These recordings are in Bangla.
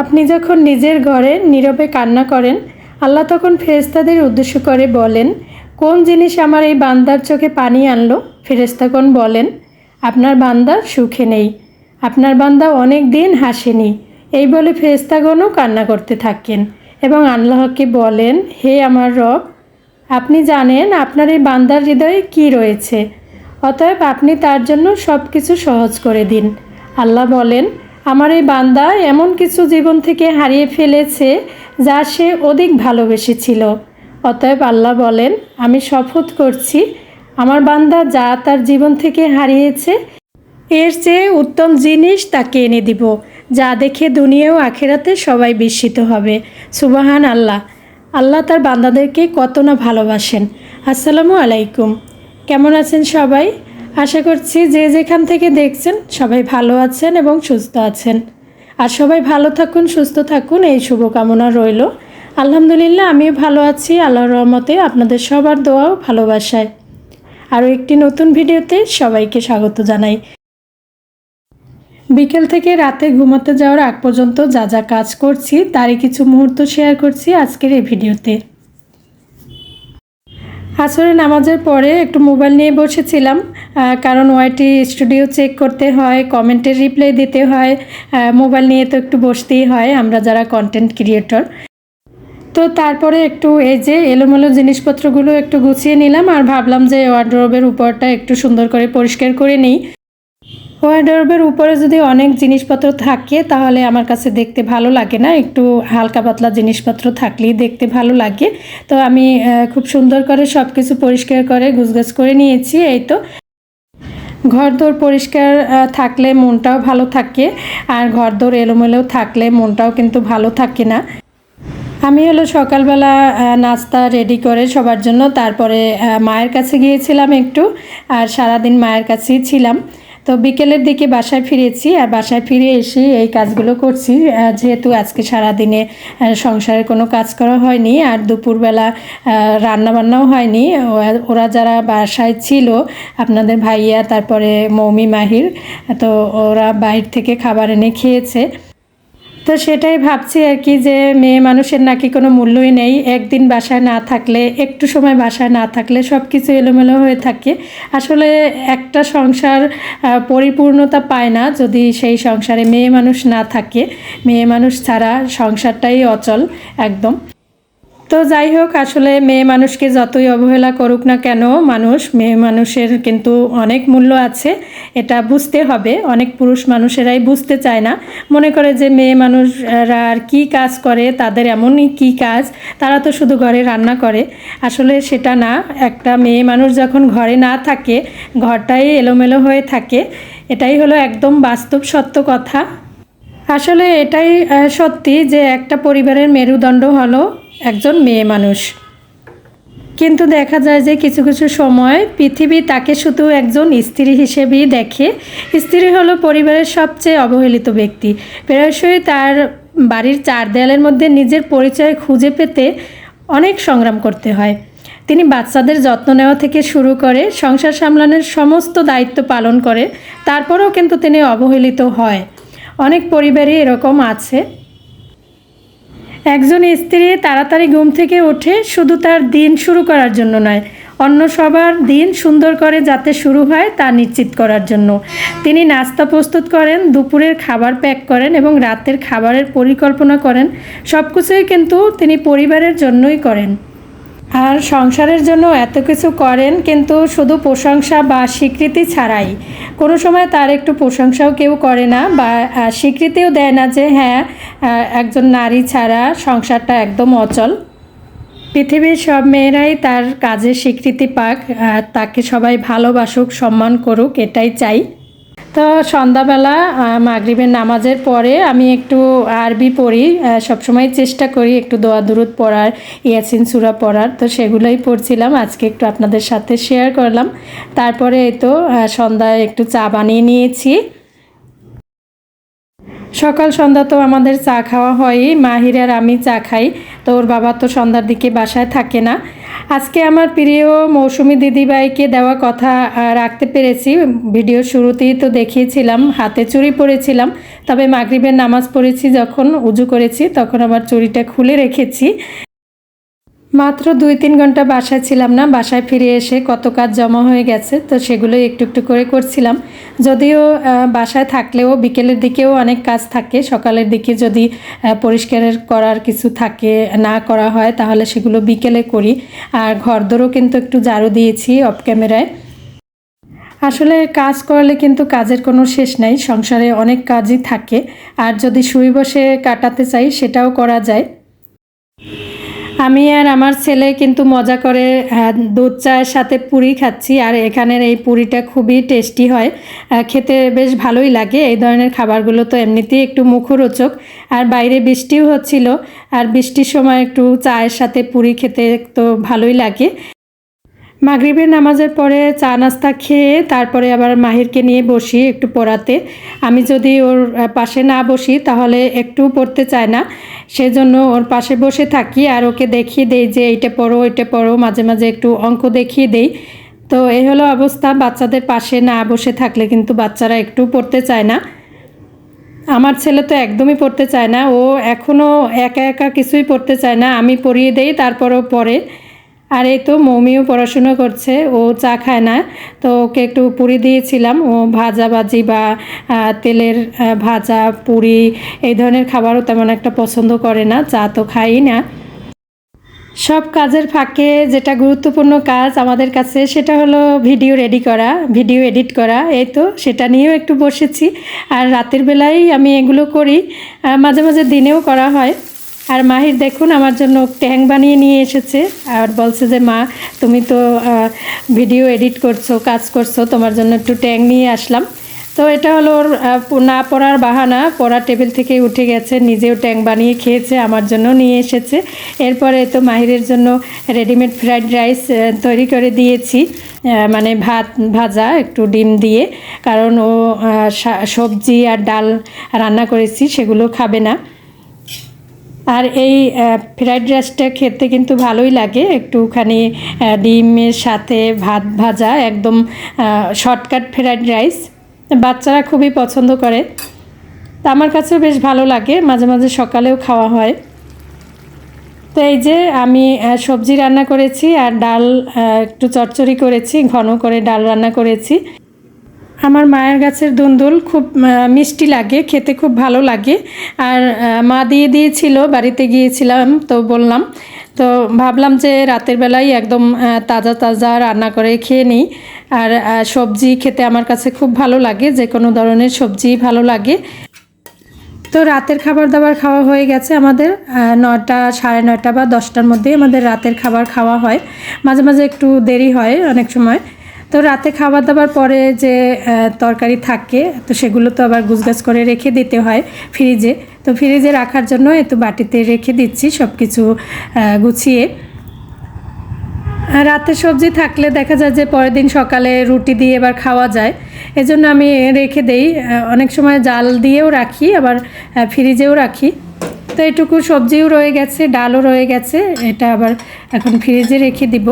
আপনি যখন নিজের ঘরে নীরবে কান্না করেন, আল্লাহ তখন ফেরেস্তাদের উদ্দেশ্য করে বলেন, কোন জিনিস আমার এই বান্দার চোখে পানি আনলো? ফেরেস্তাগণ বলেন, আপনার বান্দা সুখে নেই, আপনার বান্দা অনেক দিন হাসেনি। এই বলে ফেরেস্তাগণও কান্না করতে থাকেন এবং আল্লাহকে বলেন, হে আমার রব, আপনি জানেন আপনার এই বান্দার হৃদয়ে কী রয়েছে, অতএব আপনি তার জন্য সব কিছু সহজ করে দিন। আল্লাহ বলেন আমার এই বান্দা এমন কিছু জীবন থেকে হারিয়ে ফেলেছে যা সে অধিক ভালোবেসেছিল। অতএব আল্লাহ বলেন, আমি শপথ করছি, আমার বান্দা যা তার জীবন থেকে হারিয়েছে, এর চেয়ে উত্তম জিনিস তাকে এনে দিব, যা দেখে দুনিয়া ও আখেরাতে সবাই বিস্মিত হবে। সুবাহান আল্লাহ আল্লাহ তার বান্দাদেরকে কত না ভালোবাসেন। আসসালামু আলাইকুম। কেমন আছেন সবাই? আশা করছি যে যেখান থেকে দেখছেন সবাই ভালো আছেন এবং সুস্থ আছেন। আর সবাই ভালো থাকুন, সুস্থ থাকুন, এই শুভকামনা রইল। আলহামদুলিল্লাহ, আমিও ভালো আছি, আল্লাহর রহমতে আপনাদের সবার দোয়াও ভালোবাসায়। আরও একটি নতুন ভিডিওতে সবাইকে স্বাগত জানাই। বিকেল থেকে রাতে ঘুমাতে যাওয়ার আগ পর্যন্ত যা যা কাজ করছি, তারই কিছু মুহূর্ত শেয়ার করছি আজকের এই ভিডিওতে। আসরে নামাজের পরে একটু মোবাইল নিয়ে বসেছিলাম কারণ ওয়াইটি স্টুডিও চেক করতে হয়, কমেন্টের রিপ্লাই দিতে হয় মোবাইল নিয়ে তো একটু বসতেই হয়, আমরা যারা কন্টেন্ট ক্রিয়েটর তো তারপরে একটু এই যে এলোমেলো জিনিসপত্রগুলো একটু গুছিয়ে নিলাম আর ভাবলাম যে ওয়ার্ড্রোবের উপরটা একটু সুন্দর করে পরিষ্কার করে নিই। ওয়ার্ড্রোবের উপরে যদি অনেক জিনিসপত্র থাকে, তাহলে আমার কাছে দেখতে ভালো লাগে না। একটু হালকা পাতলা জিনিসপত্র থাকলেই দেখতে ভালো লাগে। তো আমি খুব সুন্দর করে সব কিছু পরিষ্কার করে গুছগাছ করে নিয়েছি, এই তো। ঘরদোর পরিষ্কার থাকলে মনটাও ভালো থাকে, আর ঘরদোর এলোমেলো থাকলে মনটাও কিন্তু ভালো থাকে না। আমি হলো সকালবেলা নাস্তা রেডি করে সবার জন্য, তারপরে মায়ের কাছে গিয়েছিলাম একটু, আর সারাদিন মায়ের কাছেই ছিলাম। তো বিকেলের দিকে বাসায় ফিরেছি আর বাসায় ফিরে এসে এই কাজগুলো করছি। যেহেতু আজকে সারা দিনে সংসারে কোনো কাজ করা হয়নি আর দুপুরবেলা রান্না বান্নাও হয়নি ওরা যারা বাসায় ছিল, আপনাদের ভাইয়া, তারপরে মৌমি, মাহির, তো ওরা বাইর থেকে খাবার এনে খেয়েছে। তো সেটাই ভাবছি আর কি যে মেয়ে মানুষের নাকি কোনো মূল্যই নেই। একদিন বাসায় না থাকলে, একটু সময় বাসায় না থাকলে সব কিছু এলোমেলো হয়ে থাকে। আসলে একটা সংসার পরিপূর্ণতা পায় না যদি সেই সংসারে মেয়ে মানুষ না থাকে। মেয়ে মানুষ ছাড়া সংসারটাই অচল, একদম। তো যাই হোক, আসলে মেয়ে মানুষকে যতই অবহেলা করুক না কেন, মানুষ, মেয়ে মানুষের কিন্তু অনেক মূল্য আছে, এটা বুঝতে হবে। অনেক পুরুষ মানুষেরাই বুঝতে চায় না। মনে করে যে মেয়ে মানুষরা আর কী কাজ করে, তাদের এমনই কী কাজ, তারা তো শুধু ঘরে রান্না করে। আসলে সেটা না, একটা মেয়ে মানুষ যখন ঘরে না থাকে, ঘরটাই এলোমেলো হয়ে থাকে, এটাই হলো একদম বাস্তব সত্য কথা। আসলে এটাই সত্যি যে একটা পরিবারের মেরুদণ্ড হলো একজন মেয়ে মানুষ। কিন্তু দেখা যায় যে কিছু কিছু সময় পৃথিবী তাকে শুধু একজন স্ত্রী হিসেবেই দেখে। স্ত্রী হলো পরিবারের সবচেয়ে অবহেলিত ব্যক্তি। প্রায়শই তার বাড়ির চার দেয়ালের মধ্যে নিজের পরিচয় খুঁজে পেতে অনেক সংগ্রাম করতে হয়। তিনি বাচ্চাদের যত্ন নেওয়া থেকে শুরু করে সংসার সামলানোর সমস্ত দায়িত্ব পালন করে। তারপরেও কিন্তু তিনি অবহেলিত হয়। অনেক পরিবারই এরকম আছে। একজন স্ত্রী তাড়াতাড়ি ঘুম থেকে ওঠে, শুধু তার দিন শুরু করার জন্য নয়, অন্য সবার দিন সুন্দর করে যাতে শুরু হয় তা নিশ্চিত করার জন্য। তিনি নাস্তা প্রস্তুত করেন, দুপুরের খাবার প্যাক করেন এবং রাতের খাবারের পরিকল্পনা করেন। সব কিছুই কিন্তু তিনি পরিবারের জন্যই করেন। আর সংসারের জন্য এত কিছু করেন, কিন্তু শুধু প্রশংসা বা স্বীকৃতি ছাড়াই। কোনো সময় তার একটু প্রশংসাও কেউ করে না বা স্বীকৃতিও দেয় না যে হ্যাঁ একজন নারী ছাড়া সংসারটা একদম অচল। পৃথিবীর সব মেয়েরাই তার কাজের স্বীকৃতি পাক তাকে সবাই ভালোবাসুক, সম্মান করুক, এটাই চাই। তো সন্ধ্যাবেলা মাগরিবের নামাজের পরে আমি একটু আরবি পড়ি সবসময় চেষ্টা করি একটু দোয়া দুরুদ পড়ার, ইয়াসিন সুরা পড়ার, তো সেগুলোই পড়ছিলাম, আজকে একটু আপনাদের সাথে শেয়ার করলাম। তারপরে এই তো সন্ধ্যায় একটু চা বানিয়ে নিয়েছি। সকাল সন্ধ্যা তো আমাদের চা খাওয়া হয়ই, মাহির আর আমি চা খাই। তো ওর বাবা তো সন্ধ্যার দিকে বাসায় থাকে না। আজকে আমার প্রিয় মৌসুমি দিদিভাইকে দেওয়া কথা রাখতে পেরেছি। ভিডিও শুরুতেই তো দেখিয়েছিলাম, হাতে চুরি পড়েছিলাম তবে মাগরিবের নামাজ পড়েছি যখন, উজু করেছি, তখন আবার চুরিটা খুলে রেখেছি। মাত্র দুই তিন ঘণ্টা বাসায় ছিলাম না, বাসায় ফিরে এসে কত কাজ জমা হয়ে গেছে, তো সেগুলো একটু একটু করে করছিলাম। যদিও বাসায় থাকলেও বিকেলের দিকেও অনেক কাজ থাকে, সকালের দিকে যদি পরিষ্কারের করার কিছু থাকে, না করা হয়, তাহলে সেগুলো বিকেলে করি। আর ঘরদোরও কিন্তু একটু ঝাড়ু দিয়েছি অফ ক্যামেরায়। আসলে কাজ করলে কিন্তু কাজের কোনো শেষ নাই, সংসারে অনেক কাজই থাকে। আর যদি শুয়ে বসে কাটাতে চাই, সেটাও করা যায়। আমি আর আমার ছেলে কিন্তু মজা করে দুধ চায়ের সাথে পুরি খাচ্ছি আর এখানের এই পুরিটা খুবই টেস্টি হয়। খেতে বেশ ভালোই লাগে। এই ধরনের খাবারগুলো তো এমনিতেই একটু মুখরোচক। আর বাইরে বৃষ্টিও হচ্ছিল, আর বৃষ্টির সময় একটু চায়ের সাথে পুরি খেতে তো ভালোই লাগে। মাগরিবের নামাজের পরে চা নাস্তা খেয়ে তারপরে আবার মাহিরকে নিয়ে বসি একটু পড়াতে। আমি যদি ওর পাশে না বসি তাহলে একটু পড়তে চায় না। সেজন্য ওর পাশে বসে থাকি আর ওকে দেখিয়ে দেই যে এইটা পড়ো, ওইটা পড়ো, মাঝে মাঝে একটু অঙ্ক দেখিয়ে দেই। তো এই হলো অবস্থা, বাচ্চাদের পাশে না বসে থাকলে কিন্তু বাচ্চারা একটু পড়তে চায় না। আমার ছেলে তো একদমই পড়তে চায় না, ও এখনও একা একা কিছুই পড়তে চায় না। আমি পড়িয়ে দেই, তারপরও পড়ে। আর এই তো মৌমিও পড়াশুনো করছে, ও চা খায় না, তো ওকে একটু পুরি দিয়েছিলাম, ও ভাজা ভাজি বা তেলের ভাজা, পুরি এই ধরনের খাবারও তেমন একটা পছন্দ করে না, চা তো খাই না। সব কাজের ফাঁকে যেটা গুরুত্বপূর্ণ কাজ আমাদের কাছে সেটা হলো ভিডিও রেডি করা, ভিডিও এডিট করা, এই তো সেটা নিয়েও একটু বসেছি। আর রাতের বেলায় আমি এগুলো করি মাঝে মাঝে দিনেও করা হয়। আর মাহির দেখুন, আমার জন্য ট্যাং বানিয়ে নিয়ে এসেছে আর বলছে যে, মা, তুমি তো ভিডিও এডিট করছ, কাজ করছ, তোমার জন্য একটু ট্যাং নিয়ে আসলাম। তো এটা হলো ওর না পড়ার বাহানা পড়ার টেবিল থেকে উঠে গেছে, নিজেও ট্যাং বানিয়ে খেয়েছে, আমার জন্য নিয়ে এসেছে। এরপরে তো মাহিরের জন্য রেডিমেড ফ্রাইড রাইস তৈরি করে দিয়েছি মানে ভাত, ভাজা, একটু ডিম দিয়ে, কারণ ও সবজি আর ডাল রান্না করেছি, সেগুলো খাবে না। আর এই ফ্রাইড রাইসটা খেতে কিন্তু ভালোই লাগে। একটুখানি ডিমের সাথে ভাত ভাজা, একদম শর্টকাট ফ্রাইড রাইস বাচ্চারা খুবই পছন্দ করে। তা আমার কাছেও বেশ ভালো লাগে, মাঝে মাঝে সকালেও খাওয়া হয়। তো এই যে আমি সবজি রান্না করেছি আর ডাল একটু চচ্চড়ি করেছি, ঘন করে ডাল রান্না করেছি। আমার মায়ের গাছের দুন্দুল খুব মিষ্টি লাগে, খেতে খুব ভালো লাগে। আর মা দিয়ে দিয়েছিল, বাড়িতে গিয়েছিলাম তো বললাম। তো ভাবলাম যে রাতের বেলায় একদম তাজা তাজা রান্না করে খেয়ে নিই। আর সবজি খেতে আমার কাছে খুব ভালো লাগে, যে কোনো ধরনের সবজি ভালো লাগে। তো রাতের খাবার দাবার খাওয়া হয়ে গেছে আমাদের নটা, সাড়ে নয়টা বা দশটার মধ্যে আমাদের রাতের খাবার খাওয়া হয়। মাঝে মাঝে একটু দেরি হয় অনেক সময়। তো রাতে খাবার দাবার পরে যে তরকারি থাকে, তো সেগুলো তো আবার গুছগাছ করে রেখে দিতে হয় ফ্রিজে। তো ফ্রিজে রাখার জন্য একটু বাটিতে রেখে দিচ্ছি সব কিছু গুছিয়ে। রাতে সবজি থাকলে দেখা যায় যে, পরের দিন সকালে রুটি দিয়ে এবার খাওয়া যায়। এজন্য আমি রেখে দেই অনেক সময় জাল দিয়েও রাখি, আবার ফ্রিজেও রাখি। তো এটুকু সবজিও রয়ে গেছে, ডালও রয়ে গেছে, এটা আবার এখন ফ্রিজে রেখে দিব।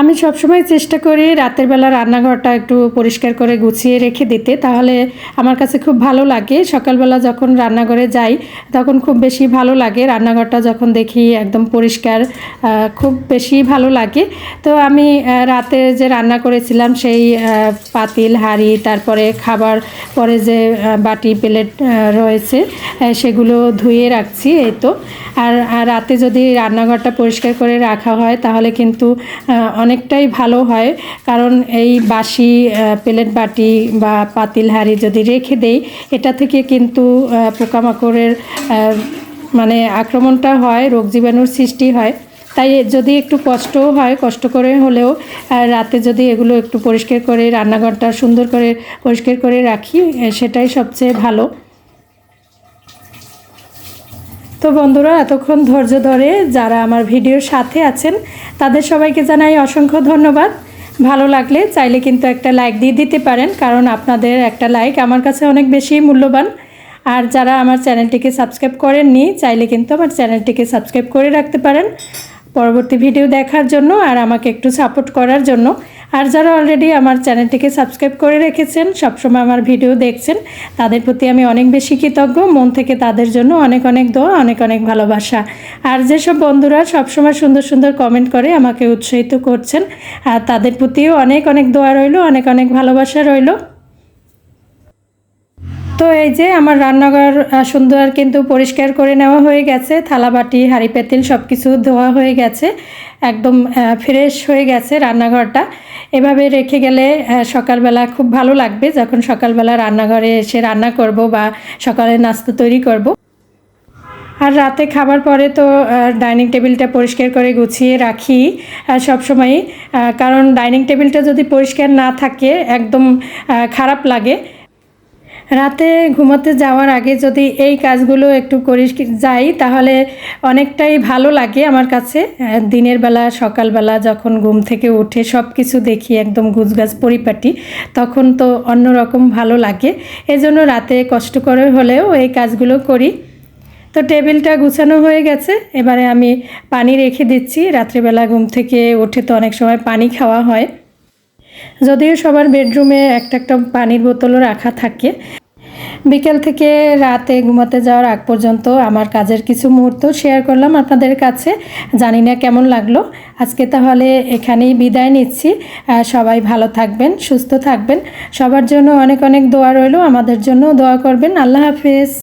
আমি সবসময় চেষ্টা করি রাতের বেলা রান্নাঘরটা একটু পরিষ্কার করে গুছিয়ে রেখে দিতে। তাহলে আমার কাছে খুব ভালো লাগে। সকালবেলা যখন রান্নাঘরে যাই, তখন খুব বেশি ভালো লাগে। রান্নাঘরটা যখন দেখি একদম পরিষ্কার খুব বেশি ভালো লাগে। তো আমি রাতে যে রান্না করেছিলাম সেই পাতিল, হাঁড়ি, তারপরে খাবার, পরে যে বাটি, প্লেট রয়েছে সেগুলো ধুয়ে রাখছি, এই তো। আর রাতে যদি রান্নাঘরটা পরিষ্কার করে রাখা হয়, তাহলে কিন্তু অনেকটাই ভালো হয়। কারণ এই বাসি প্লেট বাটি বা পাতিল হাঁড়ি যদি রেখে দেই, এটা থেকে কিন্তু পোকামাকড়ের মানে আক্রমণটা হয় রোগ জীবাণুর সৃষ্টি হয়। তাই যদি একটু কষ্টও হয়, কষ্ট করে হলেও রাতে যদি এগুলো একটু পরিষ্কার করে, রান্নাঘরটা সুন্দর করে পরিষ্কার করে রাখি সেটাই সবচেয়ে ভালো। তো বন্ধুরা, এতক্ষণ ধৈর্য ধরে যারা আমার ভিডিওর সাথে আছেন, তাদের সবাইকে জানাই অসংখ্য ধন্যবাদ। ভালো লাগলে চাইলে কিন্তু একটা লাইক দিয়ে দিতে পারেন, কারণ আপনাদের একটা লাইক আমার কাছে অনেক বেশি মূল্যবান। আর যারা আমার চ্যানেলটিকে সাবস্ক্রাইব করেননি, চাইলে কিন্তু আমার চ্যানেলটিকে সাবস্ক্রাইব করে রাখতে পারেন। পরবর্তী ভিডিও দেখার জন্য আর আমাকে একটু সাপোর্ট করার জন্য। আর যারা অলরেডি আমার চ্যানেলটিকে সাবস্ক্রাইব করে রেখেছেন, সবসময় আমার ভিডিও দেখছেন, তাদের প্রতি আমি অনেক বেশি কৃতজ্ঞ। মন থেকে তাদের জন্য অনেক অনেক দোয়া, অনেক অনেক ভালোবাসা। আর যেসব বন্ধুরা সবসময় সুন্দর সুন্দর কমেন্ট করে আমাকে উৎসাহিত করছেন, আর তাদের প্রতিও অনেক অনেক দোয়া রইল, অনেক অনেক ভালোবাসা রইল। তো এই যে আমার রান্নাঘর সুন্দর কিন্তু পরিষ্কার করে নেওয়া হয়ে গেছে। থালাবাটি হাঁড়ি পেতিল সব কিছু ধোয়া হয়ে গেছে। একদম ফ্রেশ হয়ে গেছে রান্নাঘরটা। এভাবে রেখে গেলে সকালবেলা খুব ভালো লাগবে যখন সকালবেলা রান্নাঘরে এসে রান্না করব বা সকালে নাস্তা তৈরি করব। আর রাতে খাবার পরে তো ডাইনিং টেবিলটা পরিষ্কার করে গুছিয়ে রাখি সব সময় কারণ ডাইনিং টেবিলটা যদি পরিষ্কার না থাকে, একদম খারাপ লাগে। রাতে ঘুমাতে যাওয়ার আগে যদি এই কাজগুলো একটু করি যাই, তাহলে অনেকটাই ভালো লাগে আমার কাছে। দিনের বেলা সকালবেলা যখন ঘুম থেকে উঠে সব কিছু দেখি একদম গুছগাছ পরিপাটি, তখন তো অন্যরকম ভালো লাগে। এজন্য রাতে কষ্ট করে হলেও এই কাজগুলো করি। তো টেবিলটা গুছানো হয়ে গেছে, এবারে আমি পানি রেখে দিচ্ছি। রাত্রিবেলা ঘুম থেকে উঠে তো অনেক সময় পানি খাওয়া হয়। যদিও সবার বেডরুমে একটা একটা পানির বোতলও রাখা থাকে, বিকেল থেকে রাতে ঘুমাতে যাওয়ার আগ পর্যন্ত আমার কাজের কিছু মুহূর্ত শেয়ার করলাম আপনাদের কাছে। জানি না কেমন লাগল। আজকে তাহলে এখানেই বিদায় নিচ্ছি। সবাই ভালো থাকবেন, সুস্থ থাকবেন। সবার জন্য অনেক অনেক দোয়া রইল। আমাদের জন্য দোয়া করবেন। আল্লাহ হাফেজ।